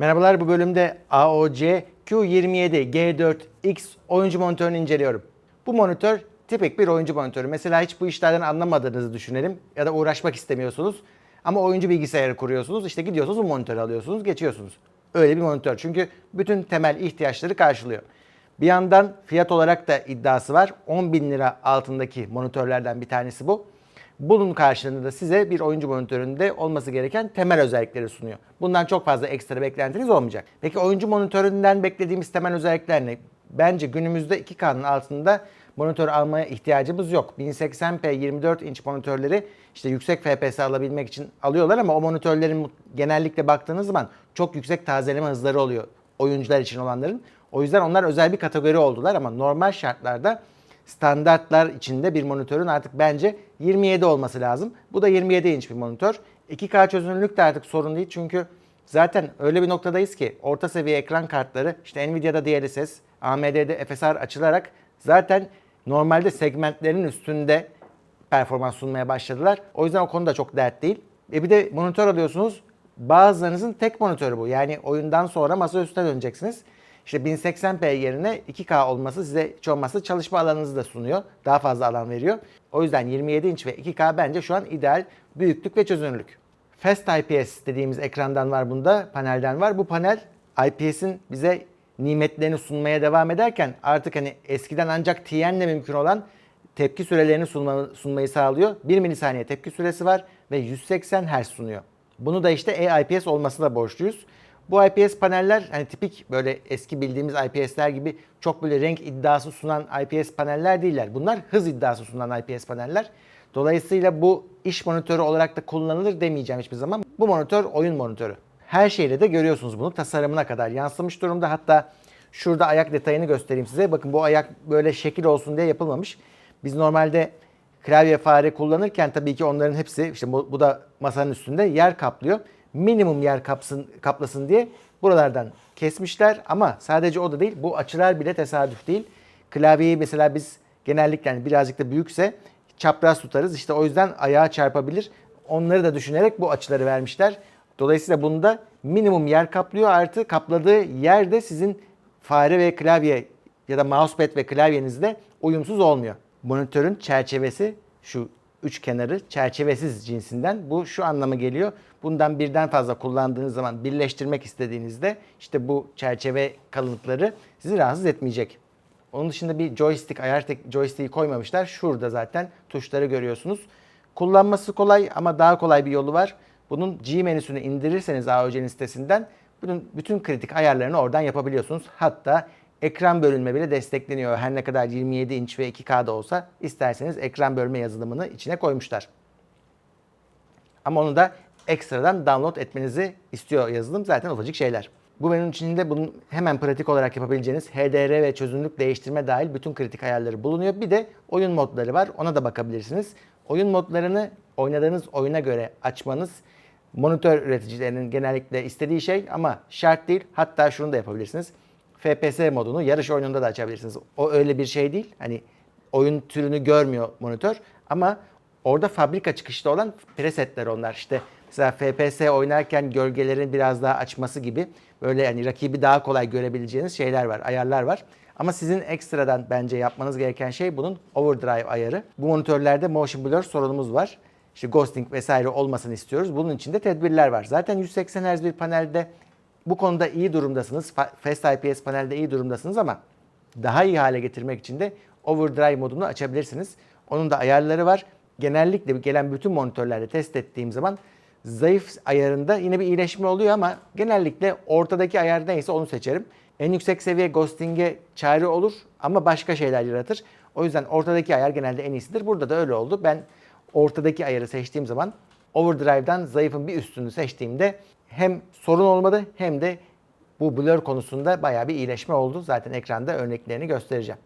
Merhabalar bu bölümde AOC Q27 G4X oyuncu monitörünü inceliyorum. Bu monitör tipik bir oyuncu monitörü. Mesela hiç bu işlerden anlamadığınızı düşünelim ya da uğraşmak istemiyorsunuz. Ama oyuncu bilgisayarı kuruyorsunuz. İşte gidiyorsunuz bu monitörü alıyorsunuz, geçiyorsunuz. Öyle bir monitör. Çünkü bütün temel ihtiyaçları karşılıyor. Bir yandan fiyat olarak da iddiası var. 10 bin lira altındaki monitörlerden bir tanesi bu. Bunun karşılığında da size bir oyuncu monitöründe olması gereken temel özellikleri sunuyor. Bundan çok fazla ekstra beklentiniz olmayacak. Peki oyuncu monitöründen beklediğimiz temel özellikler ne? Bence günümüzde 2K'nın altında monitör almaya ihtiyacımız yok. 1080p 24 inç monitörleri işte yüksek FPS alabilmek için alıyorlar ama o monitörlerin genellikle baktığınız zaman çok yüksek tazeleme hızları oluyor oyuncular için olanların. O yüzden onlar özel bir kategori oldular ama normal şartlarda standartlar içinde bir monitörün artık bence 27 olması lazım. Bu da 27 inç bir monitör. 2K çözünürlük de artık sorun değil çünkü zaten öyle bir noktadayız ki orta seviye ekran kartları işte Nvidia'da DLSS, AMD'de FSR açılarak zaten normalde segmentlerin üstünde performans sunmaya başladılar. O yüzden o konuda çok dert değil. E bir de monitör alıyorsunuz. Bazılarınızın tek monitörü bu. Yani oyundan sonra masa üstüne döneceksiniz. İşte 1080p yerine 2K olması size hiç olmazsa çalışma alanınızı da sunuyor. Daha fazla alan veriyor. O yüzden 27 inç ve 2K bence şu an ideal büyüklük ve çözünürlük. Fast IPS dediğimiz ekrandan var bunda, panelden var. Bu panel IPS'in bize nimetlerini sunmaya devam ederken artık hani eskiden ancak TN'le mümkün olan tepki sürelerini sunma, sunmayı sağlıyor. 1 milisaniye tepki süresi var ve 180 Hz sunuyor. Bunu da işte e-IPS olmasına borçluyuz. Bu IPS paneller hani tipik böyle eski bildiğimiz IPS'ler gibi çok böyle renk iddiası sunan IPS paneller değiller. Bunlar hız iddiası sunan IPS paneller. Dolayısıyla bu iş monitörü olarak da kullanılır demeyeceğim hiçbir zaman. Bu monitör oyun monitörü. Her şeyle de görüyorsunuz bunu. Tasarımına kadar yansımış durumda. Hatta şurada ayak detayını göstereyim size. Bakın bu ayak böyle şekil olsun diye yapılmamış. Biz normalde klavye fare kullanırken tabii ki onların hepsi işte bu, bu da masanın üstünde yer kaplıyor. Minimum yer kapsın, kaplasın diye buralardan kesmişler ama sadece o da değil bu açılar bile tesadüf değil. Klavyeyi mesela biz genellikle yani birazcık da büyükse çapraz tutarız. İşte o yüzden ayağa çarpabilir. Onları da düşünerek bu açıları vermişler. Dolayısıyla bunda minimum yer kaplıyor artı kapladığı yer de sizin fare ve klavye ya da mousepad ve klavyenizde uyumsuz olmuyor. Monitörün çerçevesi şu üç kenarı çerçevesiz cinsinden. Bu şu anlama geliyor. Bundan birden fazla kullandığınız zaman birleştirmek istediğinizde işte bu çerçeve kalınlıkları sizi rahatsız etmeyecek. Onun dışında bir joystick, ayar tek joystick'i koymamışlar. Şurada zaten tuşları görüyorsunuz. Kullanması kolay ama daha kolay bir yolu var. Bunun G menüsünü indirirseniz AOC'nin sitesinden bunun bütün kritik ayarlarını oradan yapabiliyorsunuz. Hatta ekran bölünme bile destekleniyor. Her ne kadar 27 inç ve 2K'da olsa isterseniz ekran bölme yazılımını içine koymuşlar. Ama onu da ekstradan download etmenizi istiyor yazılım. Zaten ufacık şeyler. Bu menünün içinde bunun hemen pratik olarak yapabileceğiniz HDR ve çözünürlük değiştirme dahil bütün kritik ayarları bulunuyor. Bir de oyun modları var. Ona da bakabilirsiniz. Oyun modlarını oynadığınız oyuna göre açmanız monitör üreticilerinin genellikle istediği şey ama şart değil. Hatta şunu da yapabilirsiniz. FPS modunu yarış oyununda da açabilirsiniz. O öyle bir şey değil. Hani oyun türünü görmüyor monitör ama orada fabrika çıkışta olan presetler onlar. İşte mesela FPS oynarken gölgelerin biraz daha açması gibi böyle yani rakibi daha kolay görebileceğiniz şeyler var, ayarlar var. Ama sizin ekstradan bence yapmanız gereken şey bunun overdrive ayarı. Bu monitörlerde motion blur sorunumuz var. İşte ghosting vesaire olmasını istiyoruz. Bunun için de tedbirler var. Zaten 180 Hz bir panelde bu konuda iyi durumdasınız. Fast IPS panelde iyi durumdasınız ama daha iyi hale getirmek için de overdrive modunu açabilirsiniz. Onun da ayarları var. Genellikle gelen bütün monitörlerde test ettiğim zaman zayıf ayarında yine bir iyileşme oluyor ama genellikle ortadaki ayar neyse onu seçerim. En yüksek seviye ghosting'e çare olur ama başka şeyler yaratır. O yüzden ortadaki ayar genelde en iyisidir. Burada da öyle oldu. Ben ortadaki ayarı seçtiğim zaman overdrive'dan zayıfın bir üstünü seçtiğimde hem sorun olmadı hem de bu blur konusunda bayağı bir iyileşme oldu. Zaten ekranda örneklerini göstereceğim.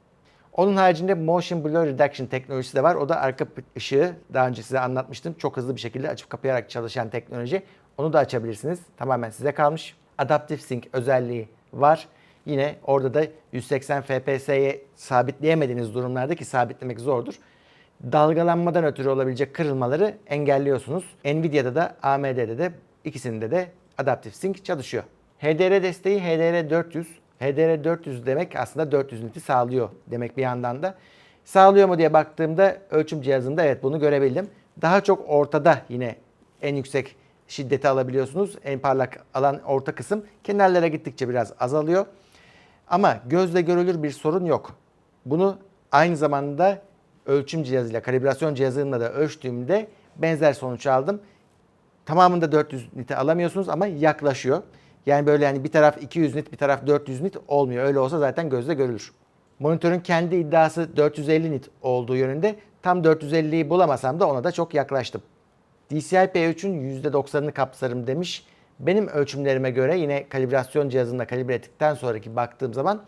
Onun haricinde Motion Blur Reduction teknolojisi de var. O da arka ışığı daha önce size anlatmıştım. Çok hızlı bir şekilde açıp kapayarak çalışan teknoloji. Onu da açabilirsiniz. Tamamen size kalmış. Adaptive Sync özelliği var. Yine orada da 180 FPS'ye sabitleyemediğiniz durumlarda ki sabitlemek zordur. Dalgalanmadan ötürü olabilecek kırılmaları engelliyorsunuz. Nvidia'da da AMD'de de ikisinde de Adaptive Sync çalışıyor. HDR desteği HDR 400. HDR 400 demek aslında 400 niti sağlıyor demek bir yandan da. Sağlıyor mu diye baktığımda ölçüm cihazında evet bunu görebildim. Daha çok ortada yine en yüksek şiddeti alabiliyorsunuz. En parlak alan orta kısım. Kenarlara gittikçe biraz azalıyor. Ama gözle görülür bir sorun yok. Bunu aynı zamanda ölçüm cihazıyla, kalibrasyon cihazıyla da ölçtüğümde benzer sonuç aldım. Tamamında 400 niti alamıyorsunuz ama yaklaşıyor. Yani böyle yani bir taraf 200 nit, bir taraf 400 nit olmuyor. Öyle olsa zaten gözle görülür. Monitörün kendi iddiası 450 nit olduğu yönünde. Tam 450'yi bulamasam da ona da çok yaklaştım. DCI-P3'ün %90'ını kapsarım demiş. Benim ölçümlerime göre yine kalibrasyon cihazında kalibre ettikten sonraki baktığım zaman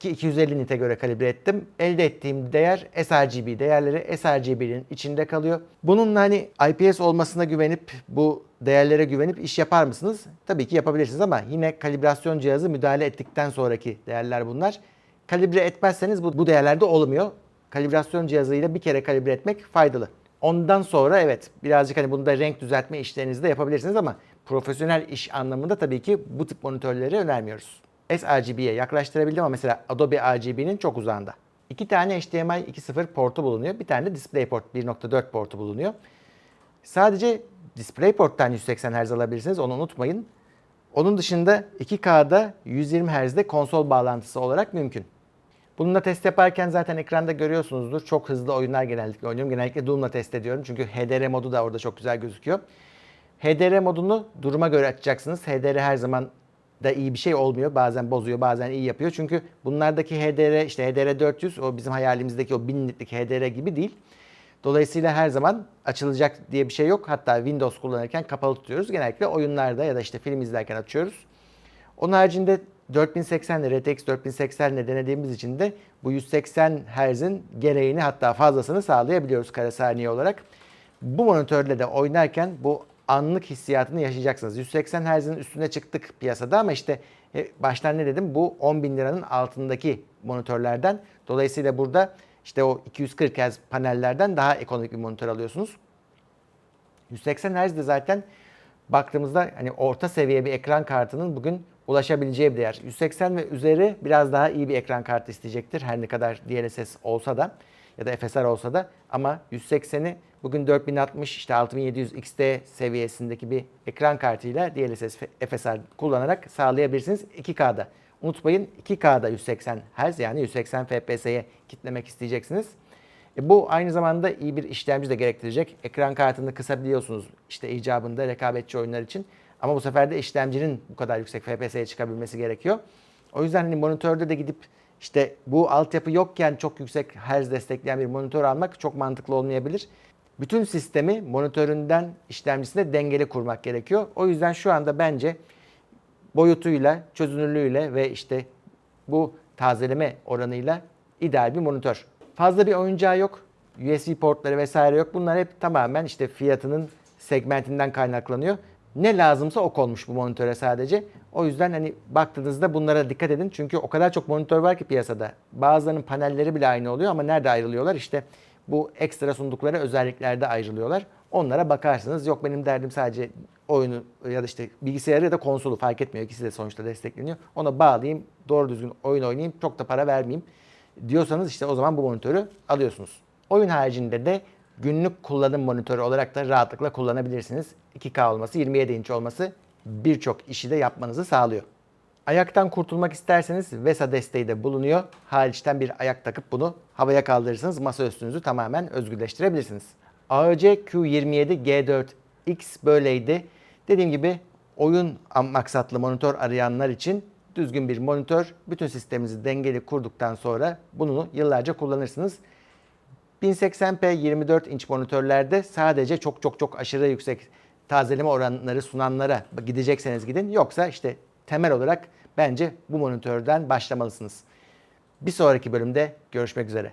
ki 250 nite göre kalibre ettim. Elde ettiğim değer sRGB değerleri sRGB'nin içinde kalıyor. Bununla hani IPS olmasına güvenip bu değerlere güvenip iş yapar mısınız? Tabii ki yapabilirsiniz ama yine kalibrasyon cihazı müdahale ettikten sonraki değerler bunlar. Kalibre etmezseniz bu, bu değerlerde olmuyor. Kalibrasyon cihazıyla bir kere kalibre etmek faydalı. Ondan sonra evet birazcık hani bunda renk düzeltme işlerinizi de yapabilirsiniz ama profesyonel iş anlamında tabii ki bu tip monitörleri önermiyoruz. sRGB'ye yaklaştırabildim ama mesela Adobe RGB'nin çok uzağında. İki tane HDMI 2.0 portu bulunuyor. Bir tane de DisplayPort 1.4 portu bulunuyor. Sadece DisplayPort'tan 180 Hz alabilirsiniz onu unutmayın. Onun dışında 2K'da 120 Hz'de konsol bağlantısı olarak mümkün. Bununla test yaparken zaten ekranda görüyorsunuzdur. Çok hızlı oyunlar genellikle oynuyorum. Genellikle Doom'la test ediyorum. Çünkü HDR modu da orada çok güzel gözüküyor. HDR modunu duruma göre açacaksınız. HDR her zaman da iyi bir şey olmuyor. Bazen bozuyor, bazen iyi yapıyor. Çünkü bunlardaki HDR, işte HDR 400 o bizim hayalimizdeki o 1000 nitlik HDR gibi değil. Dolayısıyla her zaman açılacak diye bir şey yok. Hatta Windows kullanırken kapalı tutuyoruz. Genellikle oyunlarda ya da işte film izlerken açıyoruz. Onun haricinde 4080 ile RTX 4080 ile denediğimiz için de bu 180 Hz'in gereğini hatta fazlasını sağlayabiliyoruz kare saniye olarak. Bu monitörle de oynarken bu anlık hissiyatını yaşayacaksınız. 180 Hz'in üstüne çıktık piyasada ama işte e, baştan ne dedim bu 10 bin liranın altındaki monitörlerden. Dolayısıyla burada işte o 240 Hz panellerden daha ekonomik bir monitör alıyorsunuz. 180 Hz de zaten baktığımızda hani orta seviye bir ekran kartının bugün ulaşabileceği bir değer. 180 ve üzeri biraz daha iyi bir ekran kartı isteyecektir. Her ne kadar DLSS olsa da ya da FSR olsa da ama 180'i bugün 4060 işte 6700 XT seviyesindeki bir ekran kartıyla DLSS FSR kullanarak sağlayabilirsiniz 2K'da. Unutmayın 2K'da 180 Hz yani 180 FPS'ye kitlemek isteyeceksiniz. E bu aynı zamanda iyi bir işlemci de gerektirecek. Ekran kartını kısabiliyorsunuz işte icabında rekabetçi oyunlar için. Ama bu sefer de işlemcinin bu kadar yüksek FPS'ye çıkabilmesi gerekiyor. O yüzden hani monitörde de gidip işte bu altyapı yokken çok yüksek hertz destekleyen bir monitör almak çok mantıklı olmayabilir. Bütün sistemi monitöründen işlemcisine dengeli kurmak gerekiyor. O yüzden şu anda bence boyutuyla, çözünürlüğüyle ve işte bu tazeleme oranıyla ideal bir monitör. Fazla bir oyuncağı yok. USB portları vesaire yok. Bunlar hep tamamen işte fiyatının segmentinden kaynaklanıyor. Ne lazımsa o konmuş bu monitöre sadece. O yüzden hani baktığınızda bunlara dikkat edin. Çünkü o kadar çok monitör var ki piyasada. Bazılarının panelleri bile aynı oluyor ama nerede ayrılıyorlar? İşte bu ekstra sundukları özelliklerde ayrılıyorlar. Onlara bakarsınız. Yok benim derdim sadece oyunu ya da işte bilgisayarı ya da konsolu fark etmiyor. İkisi de sonuçta destekleniyor. Ona bağlayayım, doğru düzgün oyun oynayayım, çok da para vermeyeyim diyorsanız işte o zaman bu monitörü alıyorsunuz. Oyun haricinde de günlük kullanım monitörü olarak da rahatlıkla kullanabilirsiniz. 2K olması, 27 inç olması birçok işi de yapmanızı sağlıyor. Ayaktan kurtulmak isterseniz VESA desteği de bulunuyor. Hariçten bir ayak takıp bunu havaya kaldırırsınız. Masa üstünüzü tamamen özgürleştirebilirsiniz. AOC Q27 G4X böyleydi. Dediğim gibi oyun maksatlı monitör arayanlar için düzgün bir monitör. Bütün sisteminizi dengeli kurduktan sonra bunu yıllarca kullanırsınız. 1080p 24 inç monitörlerde sadece çok çok çok aşırı yüksek tazeleme oranları sunanlara gidecekseniz gidin. Yoksa işte temel olarak bence bu monitörden başlamalısınız. Bir sonraki bölümde görüşmek üzere.